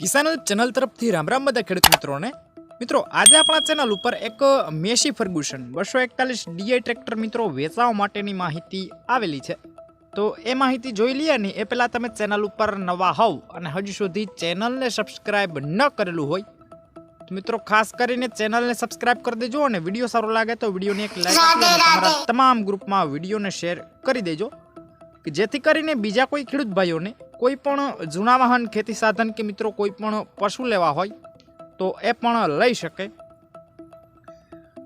કિસાનો channel તરફથી રામ રામ બધા ખેડૂત મિત્રોને. મિત્રો આજે આપણા ચેનલ ઉપર એક મેસી ફર્ગ્યુસન બસો એકતાલીસ ડીઆઈ ટ્રેક્ટર મિત્રો વેચાવા માટેની માહિતી આવેલી છે. તો એ માહિતી જોઈ લઈએ ને એ પહેલાં તમે ચેનલ ઉપર નવા હોવ અને હજુ સુધી ચેનલને સબસ્ક્રાઈબ ન કરેલું હોય તો મિત્રો ખાસ કરીને ચેનલને સબસ્ક્રાઈબ કરી દેજો અને વીડિયો સારો લાગે તો વિડીયોને એક લાઈક તમારા તમામ ગ્રુપમાં વિડીયોને શેર કરી દેજો કે જેથી કરીને બીજા કોઈ ખેડૂત ભાઈઓને કોઈ પણ જૂના વાહન, ખેતી સાધન કે મિત્રો કોઈ પણ પશુ લેવા હોય, તો એ પણ લઈ શકે.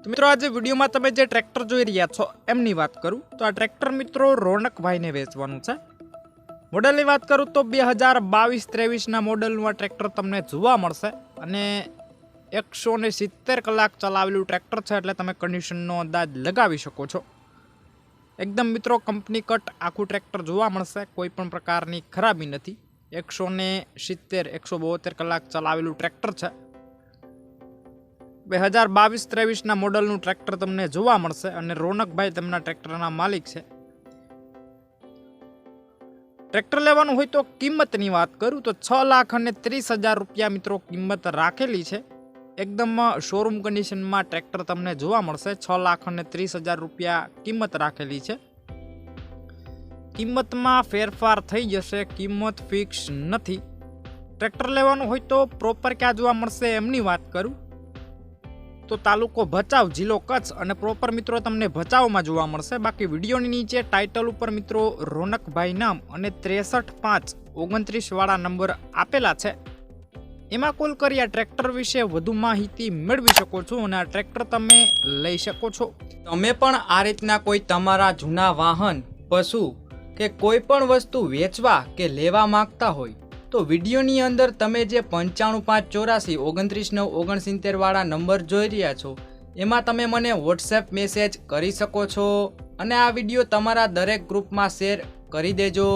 તો મિત્રો, આજે વિડીયોમાં તમે જે ટ્રેક્ટર જોઈ રહ્યા છો, એમની વાત કરું. તો આ ટ્રેક્ટર મિત્રો રોનકભાઈને વેચવાનું છે. મોડલની વાત કરું તો બે હજાર બાવીસ ત્રેવીસના મોડલનું આ ટ્રેક્ટર તમને જોવા મળશે. અને એકસો ને સિત્તેર કલાક ચલાવેલું ટ્રેક્ટર છે, એટલે તમે કન્ડિશનનો અંદાજ લગાવી શકો છો. એકદમ મિત્રો, કંપની કટ આખું ટ્રેક્ટર જોવા મળશે. કોઈ પણ પ્રકારની ખરાબી નથી. એકસો ને સિત્તેર, એકસો બોતેર કલાક ચલાવેલું ટ્રેક્ટર છે. બે હજાર બાવીસ ત્રેવીસના મોડલનું ટ્રેક્ટર તમને જોવા મળશે અને રોનકભાઈ તેમના ટ્રેક્ટરના માલિક છે. ટ્રેક્ટર લેવાનું હોય તો કિંમતની વાત કરું તો છ લાખ અને ત્રીસ હજાર રૂપિયા મિત્રો કિંમત રાખેલી છે. એકદમ શોરૂમ કન્ડિશનમાં ટ્રેક્ટર તમને જોવા મળશે. છ લાખ અને ત્રીસ હજાર રૂપિયા કિંમત રાખેલી છે. કિંમતમાં ફેરફાર થઈ જશે, કિંમત ફિક્સ નથી. ટ્રેક્ટર લેવાનું હોય તો પ્રોપર ક્યાં જોવા મળશે એમની વાત કરું. તો તાલુકો ભચાઉ, જિલ્લો કચ્છ અને પ્રોપર મિત્રો તમને ભચાઉમાં જોવા મળશે. બાકી વિડીયોની નીચે ટાઇટલ ઉપર મિત્રો રોનકભાઈ નામ અને ત્રેસઠ પાંચ ઓગણત્રીસ વાળા નંબર આપેલા છે. એમાં કોલ કરી આ ટ્રેક્ટર વિશે વધુ માહિતી મેળવી શકો છો અને આ ટ્રેક્ટર તમે લઈ શકો છો. તમે પણ આ રીતના કોઈ તમારા જૂના વાહન, પશુ કે કોઈ પણ વસ્તુ વેચવા કે લેવા માંગતા હોય, તો વિડીયોની અંદર તમે જે પંચાણું પાંચ ચોરાસી ઓગણત્રીસ નવ ઓગણસિત્તેરવાળા નંબર જોઈ રહ્યા છો, એમાં તમે મને વોટ્સએપ મેસેજ કરી શકો છો અને આ વીડિયો તમારા દરેક ગ્રુપમાં શેર કરી દેજો.